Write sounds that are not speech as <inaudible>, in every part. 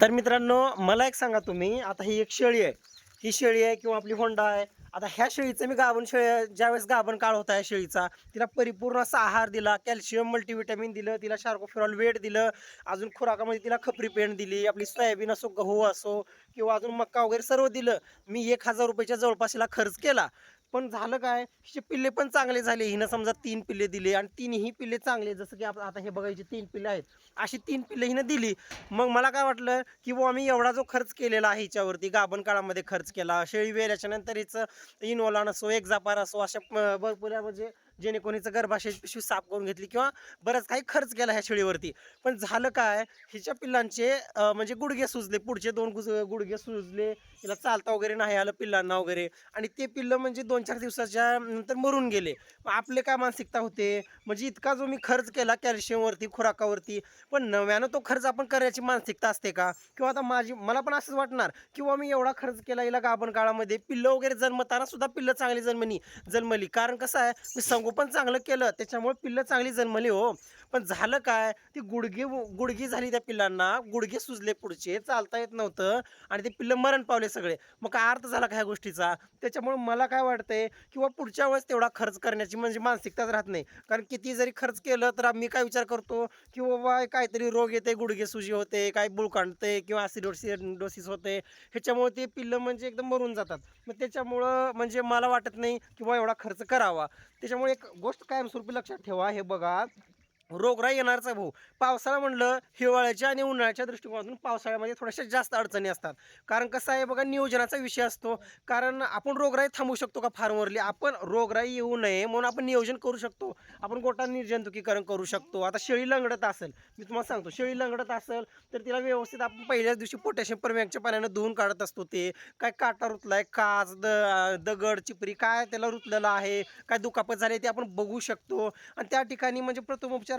तर मित्रांनो मला एक सांगा तुम्ही आता ही एक शेळी आहे. ही शेळी आहे किंवा आपली होंडा आहे. आता ह्या शेळीचं मी गाभण शेळी ज्यावेळेस गाभण काळ होता या शेळीचा तिला परिपूर्ण असा आहार दिला कॅल्शियम मल्टीव्हिटॅमिन दिलं तिला शार्कोफिरॉल वेट दिलं अजून खुराकामध्ये तिला खपरी पेंड दिली आपली सोयाबीन असो गहू असो किंवा अजून मक्का वगैरे सर्व दिलं. मी एक हजार रुपयाच्या जवळपास तिला खर्च केला. पण झालं काय? हिचे पिल्ले पण चांगले झाले. हिनं समजा तीन पिल्ले दिले आणि तीनही पिल्ले चांगले. जसं की आता हे बघायचे तीन पिल्ले आहेत. अशी तीन पिल्ले हिनं दिली. मग मला काय वाटलं की बुवा मी एवढा जो खर्च केलेला आहे हिच्यावरती गाभण काळामध्ये खर्च केला. शेळी वेल्याच्या नंतर हिचं इनोलान असो एक्झापार असो अशा भरपूर म्हणजे जेणे कोणीचं गर्भाशय पिशवी साफ करून घेतली किंवा बरंच काही खर्च केला ह्या शेळीवरती. पण झालं काय हिच्या पिल्लांचे म्हणजे गुडघे सुजले पुढचे दोन गुज- गुडघे सुजले तिला चालता वगैरे नाही आलं पिल्लांना वगैरे. आणि ते पिल्लं म्हणजे दोन चार दिवसाच्या नंतर मरून गेले. आपले काय मानसिकता होते? म्हणजे इतका जो मी खर्च केला कॅल्शियमवरती खुराकावरती पण नव्यानं तो खर्च आपण करायची मानसिकता असते का? किंवा आता माझी मला पण असंच वाटणार किंवा मी एवढा खर्च केला हिला गाभण काळामध्ये पिल्लं वगैरे जन्मताना सुद्धा पिल्लं चांगली जन्मनी जन्मली. कारण कसं आहे मी संगोपन चांगलं केलं. त्याच्यामुळे पिल्लं चांगली जन्मली हो. पण झालं काय? ती गुडघे गुडघी झाली त्या पिल्लांना. गुडघे सुजले पुढचे. चालता येत नव्हतं. आणि ते पिल्लं मरण पावले सगळे. मग काय अर्थ झाला का ह्या गोष्टीचा? त्याच्यामुळे मला काय वाटतंय किंवा पुढच्या वेळेस तेवढा खर्च करण्याची म्हणजे मानसिकताच राहत नाही. कारण किती जरी खर्च केलं तर मी काय विचार करतो? की बाबा काहीतरी रोग येते गुडघे सुजी होते काय बुळकांडते किंवा ॲसिडोसी डोसिस होते. ह्याच्यामुळे ते पिल्लं म्हणजे एकदम मरून जातात. मग त्याच्यामुळं म्हणजे मला वाटत नाही किंवा एवढा खर्च करावा. त्याच्यामुळे एक गोष्ट कायमस्वरूपी लक्षात ठेवा हे बघा. रोगराई येणारच आहे भाऊ. पावसाळा म्हणलं हिवाळ्याच्या आणि उन्हाळ्याच्या दृष्टिकोनातून पावसाळ्यामध्ये थोड्याशा जास्त अडचणी असतात. कारण कसं आहे बघा नियोजनाचा विषय असतो. कारण आपण रोगराई थांबू शकतो का फार्मवरली? आपण रोगराई येऊ नये म्हणून आपण नियोजन करू शकतो. आपण गोटा निर्जंतुकीकरण करू शकतो. आता शेळी लंगडत असेल मी तुम्हाला सांगतो शेळी लंगडत असेल तर तिला व्यवस्थित आपण पहिल्याच दिवशी पोटॅशियम परमॅकच्या पाण्यानं धुवून काढत असतो ते. काय काटा रुतलाय काच द दगड चिपरी काय त्याला रुतलेलं आहे काय दुखापत झाली ते आपण बघू शकतो. आणि त्या ठिकाणी म्हणजे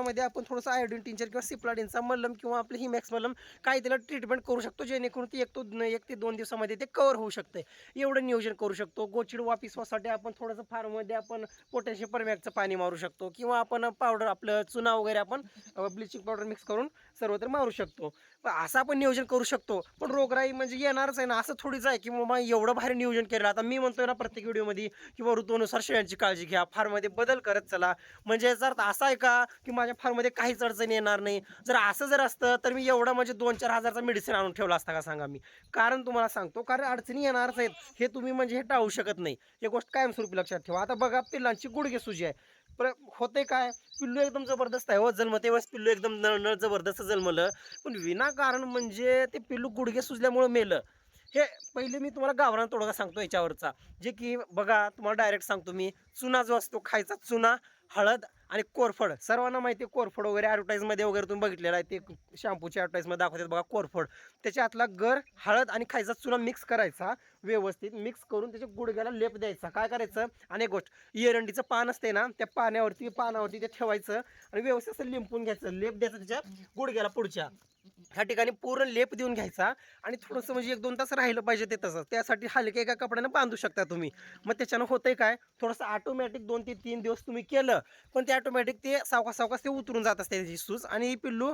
प्रथमोपचारामध्ये आपण थोडंसं आयोडीन टिंचर किंवा सिप्लाडिनचा मलम किंवा आपलं हिमॅक्स मलम काही त्याला ट्रीटमेंट करू शकतो जेणेकरून ती एक तो एक ते दोन दिवसामध्ये ते कवर होऊ शकते एवढं नियोजन करू शकतो. गोचिड वापिसवासाठी आपण थोडंसं फार्ममध्ये आपण पोटॅशियम परमॅक्टचं पाणी मारू शकतो किंवा आपण पावडर आपलं चुना वगैरे आपण ब्लिचिंग पावडर मिक्स करून सर्वत्र मारू शकतो. असं आपण नियोजन करू शकतो. पण रोगराई म्हणजे येणारच आहे ना असं थोडीच आहे की बाबा एवढं भारी नियोजन केलं. आता मी म्हणतोय ना प्रत्येक व्हिडिओमध्ये किंवा ऋतूनुसार शेळ्यांची काळजी घ्या. फार्ममध्ये बदल करत चला. म्हणजे याचा अर्थ असा आहे का की माझ्या फार्ममध्ये काहीच अडचण येणार नाही. जर असं जर असतं तर मी एवढा म्हणजे दोन चार हजारचा मेडिसिन आणून ठेवला असता का सांगा मी. कारण तुम्हाला सांगतो कारण अडचणी येणारच आहेत. हे तुम्ही म्हणजे हे टाळू शकत नाही. हे गोष्ट कायमस्वरूपी लक्षात ठेवा. आता बघा पिल्लांची गुडघे सुजी आहे. पर होते काय? पिल्लू एकदम जबरदस्त आहे हो जन्म तेव्हाच पिल्लू एकदम नळ जबरदस्त जन्मलं. पण विनाकारण म्हणजे ते पिल्लू गुडघे सुजल्यामुळं मेलं. हे पहिले मी तुम्हाला गावरान तोडगा सांगतो याच्यावरचा. जे की बघा तुम्हाला डायरेक्ट सांगतो मी. चुना जो असतो खायचा चुना हळद आणि कोरफड. सर्वांना माहिती आहे कोरफड वगैरे ॲडव्हर्टाईजमध्ये वगैरे तुम्ही बघितलेलं आहे. ते शॅम्पूच्या ॲडव्हर्टाईजमध्ये दाखवतात बघा कोरफड. त्याच्या आतला गर हळद आणि खायचा चुना मिक्स करायचा व्यवस्थित. मिक्स करून त्याच्या गुडघ्याला लेप द्यायचा. काय करायचं? आणि एक गोष्ट एरंडीचं पान असते ना त्या पाण्यावरती पानावरती ते ठेवायचं आणि व्यवस्थित असं लिंपून घ्यायचं. लेप द्यायचं त्याच्या गुडघ्याला पुढच्या. ह्या ठिकाणी पूर्ण लेप देऊन घ्यायचा आणि थोडंसं म्हणजे एक दोन तास राहिलं पाहिजे ते तसं त्यासाठी हलक्या एका कपड्यानं बांधू शकता तुम्ही. मग त्याच्यानं होतंय काय? थोडंसं ऑटोमॅटिक दोन ते तीन दिवस तुम्ही केलं पण ते ऑटोमॅटिक ते सावकास सावकास ते उतरून जात असते त्याची सूज आणि ही पिल्लू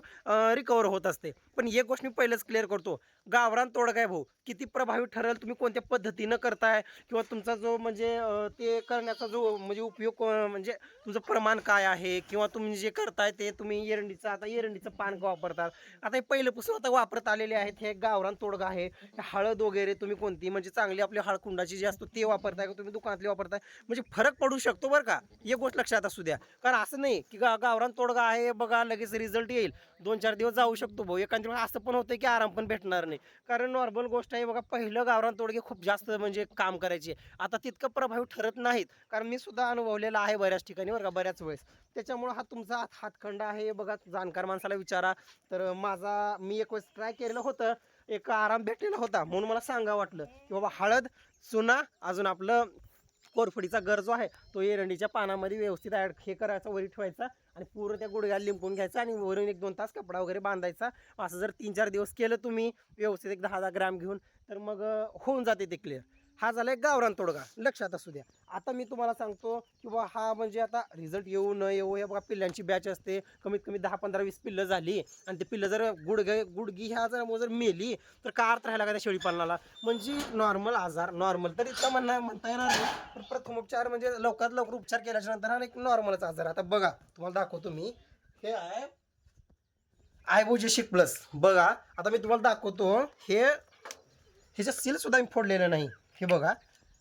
रिकवर होत असते. पण एक गोष्ट मी पहिलंच क्लिअर करतो. गावरान तोडगा काय भाऊ? किती प्रभावी ठरेल तुम्ही कोणत्या पद्धतीनं करताय? किंवा तुमचा जो म्हणजे ते करण्याचा जो म्हणजे उपयोग म्हणजे तुमचं प्रमाण काय आहे? किंवा तुम्ही जे करताय ते तुम्ही एरंडीचं आता एरंडीचं पान का वापरतात आता हे पहिल्यापासून आता वापरत आलेले आहेत. हे गावरान तोडगा आहे. हे हळद वगैरे तुम्ही कोणती? म्हणजे चांगली आपली हळकुंडाची जी असतो ते वापरताय का? तुम्ही दुकानातली वापरताय? म्हणजे फरक पडू शकतो बरं का? एक गोष्ट लक्षात असू द्या. कारण असं नाही की गा गावरान तोडगा आहे बघा लगेच रिझल्ट येईल. दोन चार दिवस जाऊ शकतो भाऊ. एखाद्या वेळेस असं पण होतं की आराम पण भेटणार नाही. कारण नॉर्मल गोष्ट आहे बघा पहिलं गावरान तोडगे खूप जास्त म्हणजे काम करायचे. आता तितकं प्रभावी ठरत नाहीत. कारण मी सुद्धा अनुभवलेला आहे बऱ्याच ठिकाणी बरं का बऱ्याच वेळेस. त्याच्यामुळं हा तुमचा हात हातखंड आहे. बघा जाणकार माणसाला विचारा. तर माझा मी एक वेळेस ट्राय केलेलं होतं. एक आराम भेटलेला होता म्हणून मला सांगा वाटलं की बाबा हळद चुना अजून आपलं कोरफडीचा गर जो आहे तो एरंडीच्या पानामध्ये व्यवस्थित ॲड हे करायचा वरी ठेवायचा आणि पूर्ण त्या गुडघ्याला लिंपून घ्यायचा आणि वरून एक दोन तास कपडा वगैरे बांधायचा. असं जर तीन चार दिवस केलं तुम्ही व्यवस्थित एक दहा दहा ग्रॅम घेऊन तर मग होऊन जाते ते क्लिअर हा झाला एक गावरान तोडगा. लक्षात असू द्या. आता मी तुम्हाला सांगतो की बा हा म्हणजे आता रिझल्ट येऊ न येऊ या बघा पिल्लांची बॅच असते. कमीत कमी दहा पंधरा वीस पिल्लं झाली. आणि ते पिल्लं जर गुडघे गुडगी ह्या जर जर मेली तर का अर्थ राहिला का त्या शेळीपालनाला म्हणजे नॉर्मल आजार नॉर्मल तर इतका म्हणणं म्हणता येणार नाही. पण प्रथमोपचार म्हणजे लवकरात लवकर उपचार केल्याच्यानंतर हा एक नॉर्मलच आजार. आता बघा तुम्हाला दाखवतो मी. हे आहे आयबोजेशिक प्लस बघा आता मी तुम्हाला दाखवतो. हे ह्याचं सील सुद्धा मी फोडलेलं नाही. हे बघा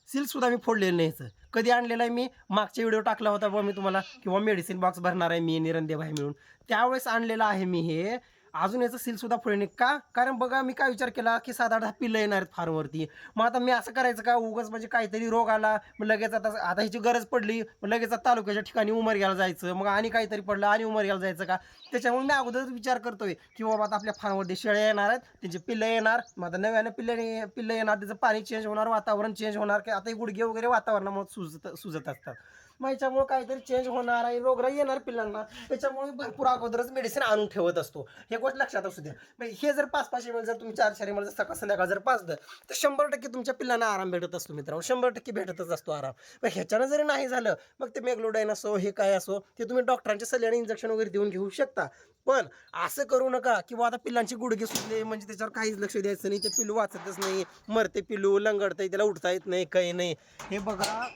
सील सुद्धा मी फोडलेलं नाही ह्याचं कधी आणलेलं आहे मी? मागच्या व्हिडिओ टाकला होता बुवा मी तुम्हाला किंवा मेडिसिन बॉक्स भरणार आहे मी निरंदे भाई मिळून. त्यावेळेस आणलेलं आहे मी हे. अजून याचं सील सुद्धा फोडले नाही. का? कारण बघा मी काय विचार केला की सात आठ पिल्लं येणार आहेत फार्मवरती मग आता मी असं करायचं का? उगाच म्हणजे काहीतरी रोग आला मग लगेच आता आता ह्याची गरज पडली मग लगेच आता तालुक्याच्या ठिकाणी उमर घ्यायला जायचं मग आणि काहीतरी पडलं आणि उमरग्याला जायचं का? त्याच्यामुळे मी अगोदरच विचार करतोय की बाबा आता आपल्या फार्मवरती शेळ्या येणार आहेत त्यांची पिल्लं येणार मग आता नव्यानं पिल्लं पिल्लं येणार त्याचं पाणी चेंज होणार वातावरण चेंज होणार की आता गुडघे वगैरे वातावरणामुळे सुजत सुजत असतात. मग याच्यामुळे काहीतरी चेंज होणार आहे. रोगराई येणार पिल्लांना. त्याच्यामुळे भरपूर अगोदरच मेडिसिन आणून ठेवत असतो. हे गोष्ट लक्षात असू द्या. मग हे जर पाच पाच एम जर तुम्ही चार चार एम जर सकाळ संध्याकाळ जर पाच तर शंभर टक्के तुमच्या पिल्लांना आराम भेटत असतो मित्रांनो. शंभर टक्के भेटतच असतो आराम. मग ह्याच्यानं जरी नाही झालं मग ते मेगलोडाईन असो हे काय असो ते तुम्ही डॉक्टरांच्या सल्ल्याने इंजेक्शन वगैरे देऊन घेऊ शकता. पण असं करू नका किंवा आता पिल्लांची गुडघे सुटले म्हणजे त्याच्यावर काहीच लक्ष द्यायचं नाही. ते पिल्लू वाचतच नाही. मरते पिल्लू लंगडतंय त्याला उठता येत नाही काही नाही. हे बघा.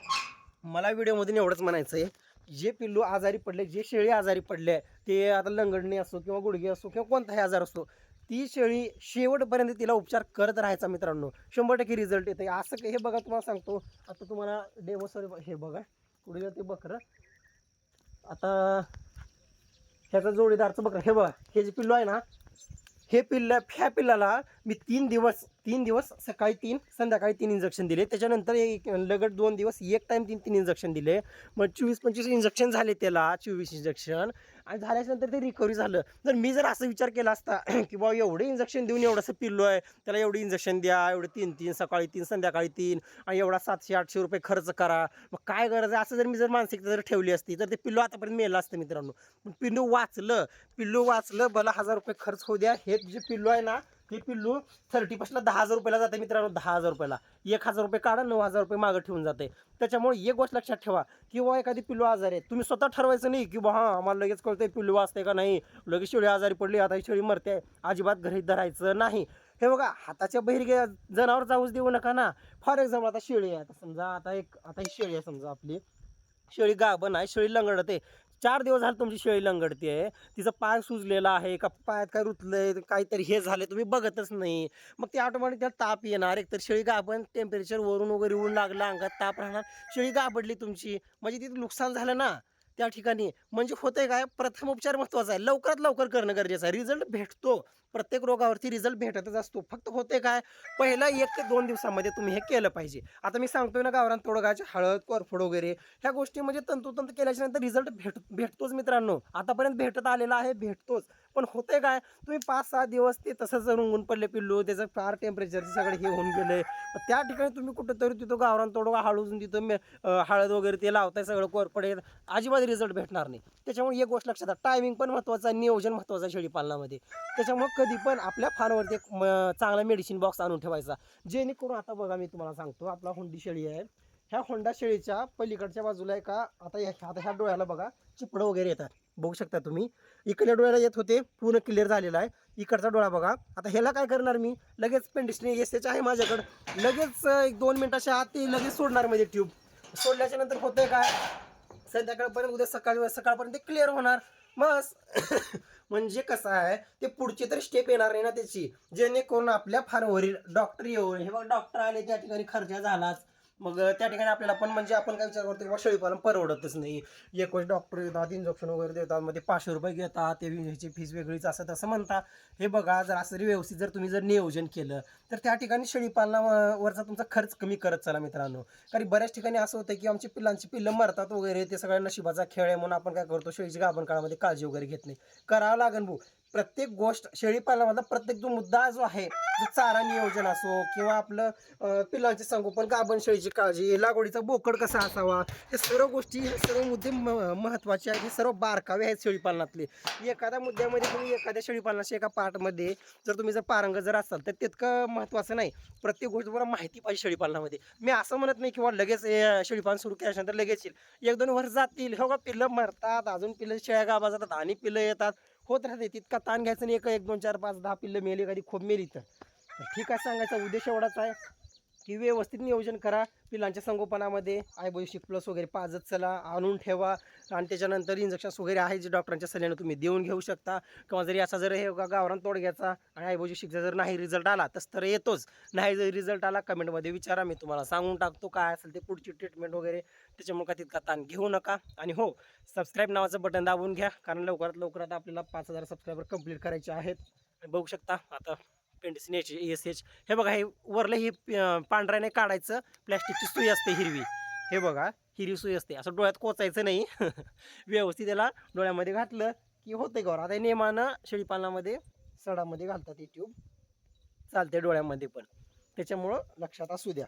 मला व्हिडिओमधून एवढंच म्हणायचं आहे जे पिल्लू आजारी पडले जे शेळी आजारी पडले ते आता लंगडणी असो किंवा गुडघे असो किंवा कोणताही आजार असो ती शेळी शेवटपर्यंत तिला उपचार करत राहायचा मित्रांनो. शंभर टक्के रिझल्ट येते असं काही- हे बघा तुम्हाला सांगतो. आता तुम्हाला डेमो सर हे बघा. पुढे ते बकरं. आता ह्याचा जोडीदारचं बकरं. हे बघा हे जे पिल्लू आहे ना हे पिल्ला ह्या पिल्लाला मी तीन दिवस तीन दिवस सकाळी तीन संध्याकाळी तीन इंजेक्शन दिले. त्याच्यानंतर एक लगट दोन दिवस एक टाईम तीन तीन इंजेक्शन दिले. मग चोवीस पंचवीस इंजेक्शन झाले त्याला चोवीस इंजेक्शन आणि झाल्याच्यानंतर ते रिकव्हरी झालं. जर मी जर असं विचार केला असता <clears throat> की बाबा एवढे इंजेक्शन देऊन एवढंसं पिल्लो आहे त्याला एवढी इंजेक्शन द्या एवढे तीन तीन सकाळी तीन संध्याकाळी तीन आणि एवढा सातशे आठशे रुपये खर्च करा. मग काय गरज आहे? असं जर मी जर मानसिकता जर ठेवली असती तर ते पिल्लू आतापर्यंत मेलं असतं मित्रांनो. पण पिल्लू वाचलं पिल्लू वाचलं भला हजार रुपये खर्च होऊ द्या. हे जे पिल्लू आहे ना ते पिल्लू थर्टी पर्सेंटला दहा हजार रुपयाला जाते मित्रांनो दहा हजार रुपयाला. एक हजार रुपये काढा नऊ हजार रुपये मागं ठेवून जाते. त्याच्यामुळे एक गोष्ट लक्षात ठेवा की एखादी पिल्लू आजारी आहे तुम्ही स्वतः ठरवायचं नाही की बा हां आम्हाला लगेच कळतंय पिल्लू वाचते का नाही लगेच शेळी आजारी पडली आता ही शेळी मरते अजिबात घरी धरायचं नाही. हे बघा हाताच्या बहिरगे जनावर जाऊच देऊ नका ना. फॉर एक्झाम्पल आता शेळी आहे आता समजा आता एक आता ही शेळी आहे समजा आपली. शेळी गाभण आहे शेळी लंगडते चार दिवस झाले तुमची शेळी लंगडते आहे तिचा पाय सुजलेला आहे का पायात काय रुतलंय काहीतरी हे झालं तुम्ही बघतच नाही. मग ते ऑटोमॅटिक त्याला ताप येणार एकतर शेळी गाभण टेम्परेचर वरून वगैरे ऊन लागलं अंगात ताप राहणार शेळी गाबडली तुमची. म्हणजे तिथे नुकसान झालं ना. त्या ठिकाणी. म्हणजे होतंय काय? प्रथम उपचार महत्त्वाचा आहे. लवकरात लवकर करणं गरजेचं आहे. रिझल्ट भेटतो. प्रत्येक रोगावरती रिझल्ट भेटतच असतो. फक्त होते काय? पहिला एक ते दोन दिवसामध्ये तुम्ही हे केलं पाहिजे. आता मी सांगतोय ना गावरान तोडगाची हळद कोरफड वगैरे ह्या गोष्टी म्हणजे तंतोतंत केल्याच्यानंतर रिझल्ट भेट भेटतोच मित्रांनो. आतापर्यंत भेटत आलेला आहे भेटतोच. पण होते काय? तुम्ही पाच सहा दिवस ते तसंच रंगून पडले पिल्लू. त्याचं फार टेम्परेचर सगळे हे होऊन गेले. त्या ठिकाणी तुम्ही कुठंतरी तिथं गावरान तोडगा हळून तिथं मे- हळद वगैरे ते लावताय सगळं कोरपडे अजिबात रिझल्ट भेटणार नाही. त्याच्यामुळे एक गोष्ट लक्षात टायमिंग पण महत्त्वाचं आहे नियोजन महत्त्वाचं आहे शेळी पालनामध्ये त्याच्यामुळे कधी पण आपल्या फार्मवरती एक चांगला मेडिसिन बॉक्स आणून ठेवायचा. जेणेकरून आता बघा मी तुम्हाला सांगतो आपला हुंडी शेळी आहे. ह्या होंडा शेळीच्या पलीकडच्या बाजूला आहे का आता आता ह्या डोळ्याला बघा चिपडं वगैरे येतात. बघू शकता तुम्ही. इकडल्या डोळ्याला येत होते पूर्ण क्लिअर झालेला आहे. इकडचा डोळा बघा. आता ह्याला काय करणार मी? लगेच पेंडिस्टने एस एच आहे माझ्याकडं. लगेच एक दोन मिनिटाच्या आत ते लगेच सोडणार म्हणजे ट्यूब सोडल्याच्या नंतर होतंय काय? संध्याकाळपर्यंत उद्या सकाळी सकाळपर्यंत क्लिअर होणार. बस <coughs> म्हणजे कसं आहे ते पुढची तर स्टेप येणार नाही ना त्याची. जेणेकरून आपल्या फार्मवरील डॉक्टर येऊन हे बघ डॉक्टर आले त्या ठिकाणी खर्च झालाच. मग त्या ठिकाणी आपल्याला पण म्हणजे आपण काय विचार करतो किंवा शेळीपालन परवडतच नाही. एक वेळेस डॉक्टर येतात इंजेक्शन वगैरे देतात मध्ये पाचशे रुपये घेतात ते ह्याची फीस वेगळीच असं तसं म्हणता हे बघा जर असं व्यवस्थित जर तुम्ही जर नियोजन केलं तर त्या ठिकाणी शेळीपालनावरचा तुमचा खर्च कमी करत चला मित्रांनो. कारण बऱ्याच ठिकाणी असं होतं की आमची पिल्लांची पिल्लं मरतात वगैरे ते सगळ्या नशिबाचा खेळ आहे म्हणून आपण काय करतो शेळीची गाभण काळामध्ये काळजी वगैरे घेत नाही. करावं लागेल भाऊ. प्रत्येक गोष्ट शेळीपालनामधला प्रत्येक जो मुद्दा जो आहे चारा नियोजन असो किंवा आपलं पिलांचे संगोपन गाभण शेळीची काळजी लागवडीचा बोकड कसा असावा हे सर्व गोष्टी हे सर्व मुद्दे म- महत्त्वाचे आहेत हे सर्व बारकावे आहेत शेळीपालनातले. एखाद्या मुद्द्यामध्ये तुम्ही एखाद्या शेळीपालनाच्या एका पार्टमध्ये जर तुम्ही जर पारंग जर असाल तर तितकं महत्त्वाचं नाही. प्रत्येक गोष्ट तुम्हाला माहिती पाहिजे शेळीपालनामध्ये. मी असं म्हणत नाही किंवा लगेच शेळीपालन सुरू केल्यानंतर लगेच येईल. एक दोन वर्ष जातील. हो का? पिल्लं मरतात अजून पिल्लं शेळ्या गाभा जातात आणि पिल्लं येतात. होत राहते तितका ताण घ्यायचं नाही एक एक दोन चार पाच दहा पिल्लं मेली कधी खूप मेली तर. तर ठीक आहे सांगायचा उद्देश एवढाच आहे. की व्यवस्थित नियोजन करा. पिलांच्या संगोपनामध्ये आयबोशिक प्लस वगैरे पाजत चला आणून ठेवा. आणि त्याच्यानंतर इंजेक्शन्स वगैरे आहे जे डॉक्टरांच्या सल्ल्यानं तुम्ही देऊन घेऊ शकता. किंवा जरी असा जर हे गावरान तोडग्याचा आणि आयबोशिकचा जर नाही रिझल्ट आला तस तर येतोच. नाही जर रिझल्ट आला कमेंटमध्ये विचारा. मी तुम्हाला सांगून टाकतो काय असेल ते पुढची ट्रीटमेंट वगैरे. त्याच्यामुळे का तितका ताण घेऊ नका. आणि हो सबस्क्राईब नावाचं बटन दाबून घ्या. कारण लवकरात लवकर आता आपल्याला पाच हजार सबस्क्रायबर कंप्लीट करायचे आहेत. आणि बघू शकता आता पेंटिसिन एच एस एच. हे बघा हे वरलं हे पांढऱ्याने काढायचं. प्लॅस्टिकची सुई असते हिरवी. हे बघा हिरवी सुई असते. असं डोळ्यात कोचायचं नाही. <laughs> व्यवस्थित त्याला डोळ्यामध्ये घातलं की होते गौर आता हे नेमानं शेळीपालनामध्ये सडामध्ये घालतात ही ट्यूब. चालते डोळ्यामध्ये पण. त्याच्यामुळं लक्षात असू द्या.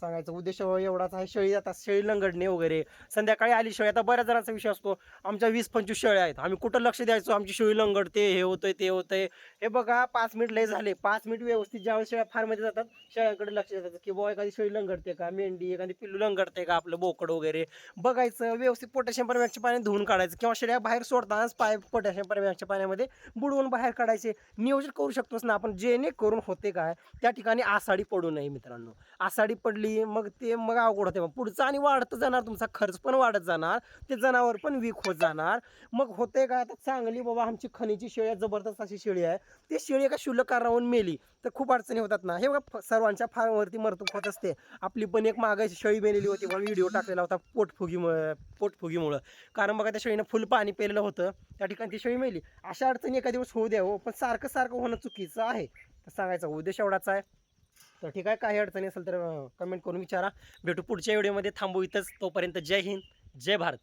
सांगायचा उद्देश हो एवढाच आहे शेळी आता शेळी लंगडणे वगैरे. संध्याकाळी आली शेळी आता बऱ्याच जणांचा विषय असतो आमच्या वीस पंचवीस शेळ्या आहेत आम्ही कुठं लक्ष द्यायचो आमची शेळी लंगडते हे होतंय ते होतंय. हे बघा पाच मिनिट लय झाले पाच मिनिट व्यवस्थित ज्यावेळेस शेळ्या फारमध्ये जातात शेळ्यांकडे लक्ष देतात की बुवा एखादी शेळी लंगडते का मेंढी एखादी पिल्लू लंगडते का आपलं बोकड वगैरे. बघायचं व्यवस्थित पोटॅशियम परमॅक्सच्या पाण्यात धुवून काढायचं किंवा शेळ्या बाहेर सोडतानाच पाय पोटॅशियम परमॅक्सच्या पाण्यामध्ये बुडवून बाहेर काढायचे. नियोजन करू शकतोच ना आपण जेणेकरून होते काय त्या ठिकाणी आसाडी पडू नये मित्रांनो. आसाडी पडली मग ते मग अवघड होते मग पुढचं आणि वाढत जाणार तुमचा खर्च पण वाढत जाणार ते जनावर पण वीक होत जाणार. मग होते का आता चांगली बाबा आमची खनीची शेळी आहे जबरदस्त अशी शेळी आहे. ती शेळी एका शुल्लक राहून मेली तर खूप अडचणी होतात ना. हे बघा सर्वांच्या फार्मवरती मरतूक होत असते. आपली पण एक मागायची शेळी मेलेली होती मला व्हिडिओ टाकलेला होता पोटफुगीमुळं पोटफुगीमुळं. कारण बघा त्या शेळीनं फुल पाणी पेलेलं होतं त्या ठिकाणी ती शेळी मेली. अशा अडचणी एका दिवस होऊ द्या हो पण सारखं सारखं होणं चुकीचं आहे. तर सांगायचा उद्देश एवढाच आहे. तर ठीक आहे काही अडचणी असेल तर कमेंट करून विचारा. भेटू पुढच्या व्हिडिओमध्ये थांबू इथंच. तोपर्यंत जय हिंद जय भारत.